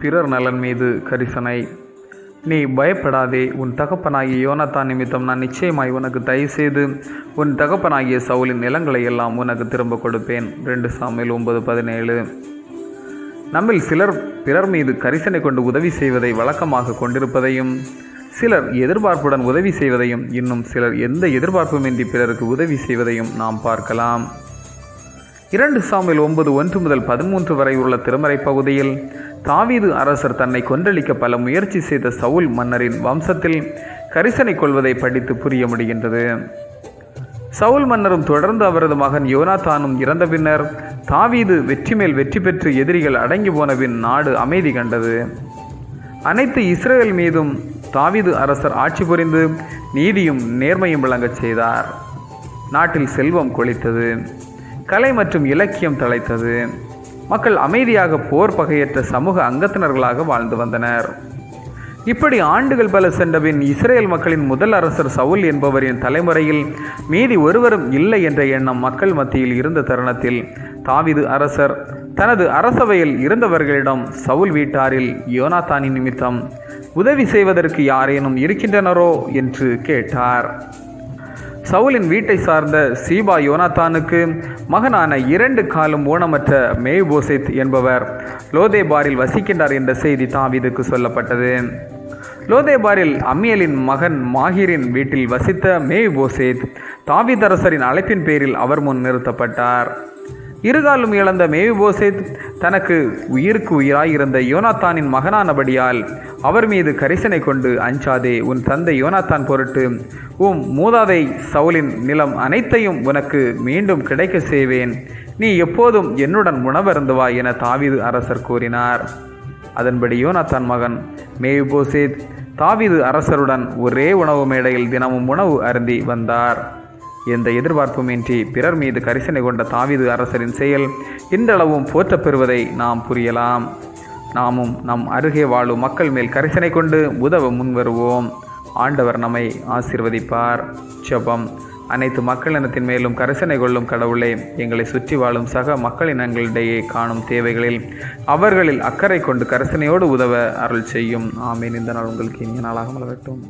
பிறர் நலன் மீது கரிசனை. நீ பயப்படாதே உன் தகப்பனாகிய யோனத்தான் நிமித்தம் நான் நிச்சயமாய் உனக்கு தயவு செய்து உன் தகப்பனாகிய சவுலின் நிலங்களை எல்லாம் உனக்கு திரும்ப கொடுப்பேன். ரெண்டு சாமியில் ஒன்பது பதினேழு. நம்மில் சிலர் பிறர் மீது கரிசனை கொண்டு உதவி செய்வதை வழக்கமாக கொண்டிருப்பதையும் சிலர் எதிர்பார்ப்புடன் உதவி செய்வதையும் இன்னும் சிலர் எந்த எதிர்பார்ப்புமின்றி பிறருக்கு உதவி செய்வதையும் நாம் பார்க்கலாம். இரண்டு சாமியில் ஒன்பது ஒன்று முதல் பதிமூன்று வரை உள்ள திருமறை பகுதியில் தாவீது அரசர் தன்னை கொன்றளிக்க பல முயற்சி செய்த சவுல் மன்னரின் வம்சத்தில் கரிசனை கொள்வதை படித்து புரிய முடிகின்றது. சவுல் மன்னரும் தொடர்ந்து அவரது மகன் யோனாத்தானும் இறந்த பின்னர் தாவீது வெற்றி மேல் வெற்றி பெற்று எதிரிகள் அடங்கி போனபின் நாடு அமைதி கண்டது. அனைத்து இஸ்ரேல் மீதும் தாவீது அரசர் ஆட்சி புரிந்து நீதியும் நேர்மையும் விளங்கச் செய்தார். நாட்டில் செல்வம் கொளித்தது. கலை மற்றும் இலக்கியம் தழைத்தது. மக்கள் அமைதியாக போர் பகையற்ற சமூக அங்கத்தினர்களாக வாழ்ந்து வந்தனர். இப்படி ஆண்டுகள் பல சென்றபின் இஸ்ரேல் மக்களின் முதல் அரசர் சவுல் என்பவரின் தலைமுறையில் மீதி ஒருவரும் இல்லை என்ற எண்ணம் மக்கள் மத்தியில் இருந்த தருணத்தில் தாவிது அரசர் தனது அரசவையில் இருந்தவர்களிடம் சவுல் வீட்டாரில் யோனாதானி நிமித்தம் உதவி செய்வதற்கு யாரேனும் இருக்கின்றனரோ என்று கேட்டார். சவுலின் வீட்டை சார்ந்த சீபா யோனாத்தானுக்கு மகனான இரண்டு காலும் ஊனமற்ற மேய்போசித் என்பவர். லோதேபாரில் வசிக்கின்றார் என்ற செய்தி தாவீதுக்கு சொல்லப்பட்டது. லோதேபாரில் அம்மியலின் மகன் மாஹிரின் வீட்டில் வசித்த மேய்போசேத் தாவிதரசரின் அழைப்பின் பேரில் அவர் முன் நிறுத்தப்பட்டார். இருகாலும் இழந்த மேவிபோசேத் தனக்கு உயிருக்கு உயிராய் இருந்த யோனாத்தானின் மகனானபடியால் அவர் மீது கரிசனை கொண்டு அஞ்சாதே உன் தந்தை யோனாத்தான் பொருட்டு. உம் மூதாதை சவுலின் நிலம் அனைத்தையும் உனக்கு மீண்டும் கிடைக்க செய்வேன். நீ எப்போதும் என்னுடன் உணவருந்துவா என தாவீது அரசர் கூறினார். அதன்படி யோனாத்தான் மகன் மேயுபோசேத் தாவீது அரசருடன் ஒரே உணவு மேடையில் தினமும் உணவு அருந்தி வந்தார். எந்த எதிர்பார்ப்புமின்றி பிறர் மீது கரிசனை கொண்ட தாவிது அரசரின் செயல் இன்றளவும் போற்றப் பெறுவதை நாம் புரியலாம். நாமும் நம் அருகே வாழும் மக்கள் மேல் கரிசனை கொண்டு உதவ முன்வருவோம். ஆண்டவர் நம்மை ஆசிர்வதிப்பார். ஜபம். அனைத்து மக்கள் இனத்தின் மேலும் கரிசனை கொள்ளும் கடவுளே எங்களை சுற்றி வாழும் சக மக்கள் இனங்களிடையே காணும் தேவைகளில் அவர்களில் அக்கறை கொண்டு கரிசனையோடு உதவ அருள் செய்யும். ஆமீன். இந்த நாள் உங்களுக்கு இனிய நாளாக மலரட்டும்.